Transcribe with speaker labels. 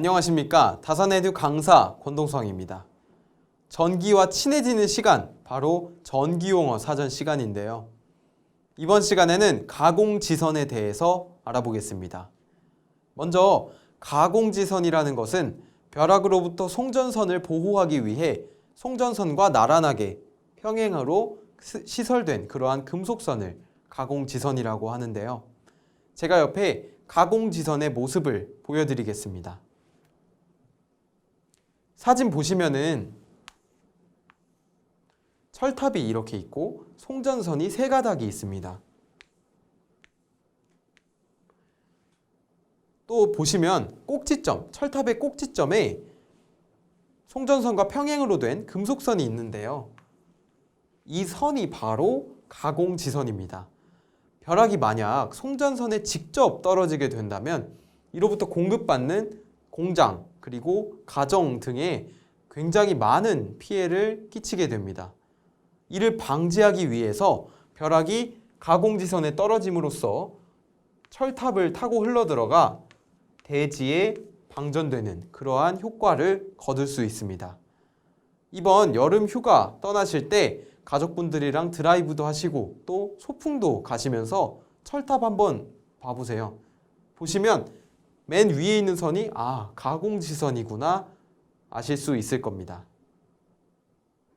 Speaker 1: 안녕하십니까. 다산에듀 강사 권동성입니다. 전기와 친해지는 시간, 바로 전기용어 사전 시간인데요. 이번 시간에는 가공지선에 대해서 알아보겠습니다. 먼저 가공지선이라는 것은 벼락으로부터 송전선을 보호하기 위해 송전선과 나란하게 평행으로 시- 시설된 그러한 금속선을 가공지선이라고 하는데요. 제가 옆에 가공지선의 모습을 보여드리겠습니다. 사진 보시면은 철탑이 이렇게 있고 송전선이 세 가닥이 있습니다. 또 보시면 꼭지점, 철탑의 꼭지점에 송전선과 평행으로 된 금속선이 있는데요. 이 선이 바로 가공지선입니다. 벼락이 만약 송전선에 직접 떨어지게 된다면 이로부터 공급받는 공장 그리고 가정 등에 굉장히 많은 피해를 끼치게 됩니다. 이를 방지하기 위해서 벼락이 가공지선에 떨어짐으로써 철탑을 타고 흘러들어가 대지에 방전되는 그러한 효과를 거둘 수 있습니다. 이번 여름 휴가 떠나실 때 가족분들이랑 드라이브도 하시고 또 소풍도 가시면서 철탑 한번 봐보세요. 보시면 맨 위에 있는 선이 아 가공지선이구나 아실 수 있을 겁니다.